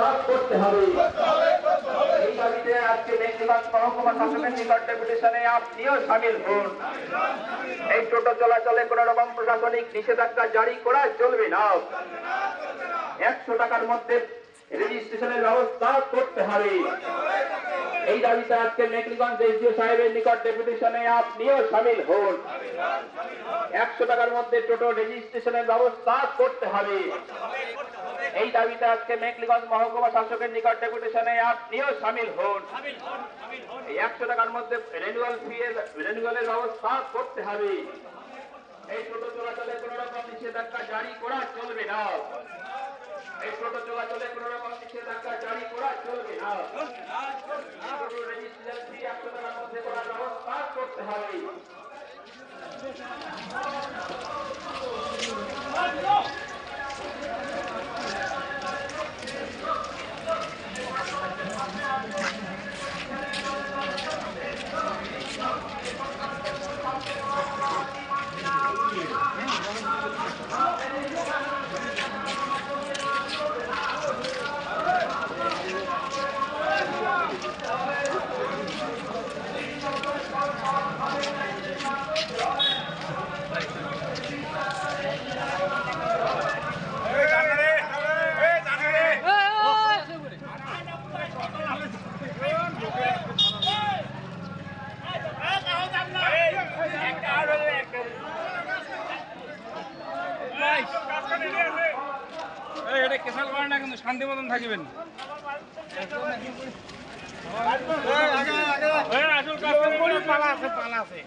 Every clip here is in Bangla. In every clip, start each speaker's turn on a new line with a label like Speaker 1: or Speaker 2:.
Speaker 1: ব্যবস্থা করতে হবে। এই দাবিতে আজকে মেঘনিগঞ্জ মহকুমা শাসকের নিকট ডেপুটেশনে আপনিও সামিল হন। এই টোটো চলাচলে কোন রকম প্রশাসনিক নিষেধাজ্ঞা জারি করা চলবে না। একশো টাকার মধ্যে রেজিস্ট্রেশনের ব্যবস্থা করতে হবে। এই দাবিতে আজকে মেঘনিগঞ্জ এসডিও সাহেবের নিকট ডেপুটেশনে আপনিও সামিল হন। একশো টাকার মধ্যে টোটো রেজিস্ট্রেশনের ব্যবস্থা করতে হবে। এই দাবিতে আজকে মেঘলিগঞ্জ মহকুমা শাসকের নিকট ডেপুটেশনে আপনিও সামিল হন। একশো টাকার মধ্যে রেনুয়াল ফি রেনুয়ালের ব্যবস্থা করতে হবে। এই টোটো চলাচলে কোন রকম নিষেধাজ্ঞা জারি করা চলবে না। এই টোটো চলাচলে কোন রকম নিষেধাজ্ঞা জারি করা চলবে না টোটো রেজিস্ট্রেশন ফি একশো টাকার মধ্যে করার ব্যবস্থা করতে হবে
Speaker 2: এই, এটা কেসাল করে না কিন্তু শান্তি মতন থাকিবেন এই, আসল পালা আছে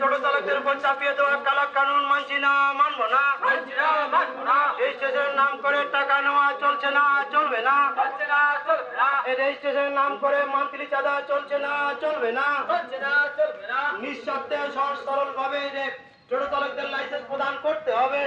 Speaker 2: পালা আছে
Speaker 3: চাপিয়ে দেওয়া কালা কানুন মানছি না মানবো না এই নাম করে টাকা নেওয়া চলছে না চলবে না এই রেজিস্ট্রেশনের নাম করে মান্থলি চাঁদা চলছে না চলবে না নিঃস্বার্থে সহজ সরল ভাবে টোটো চালকদের লাইসেন্স প্রদান করতে হবে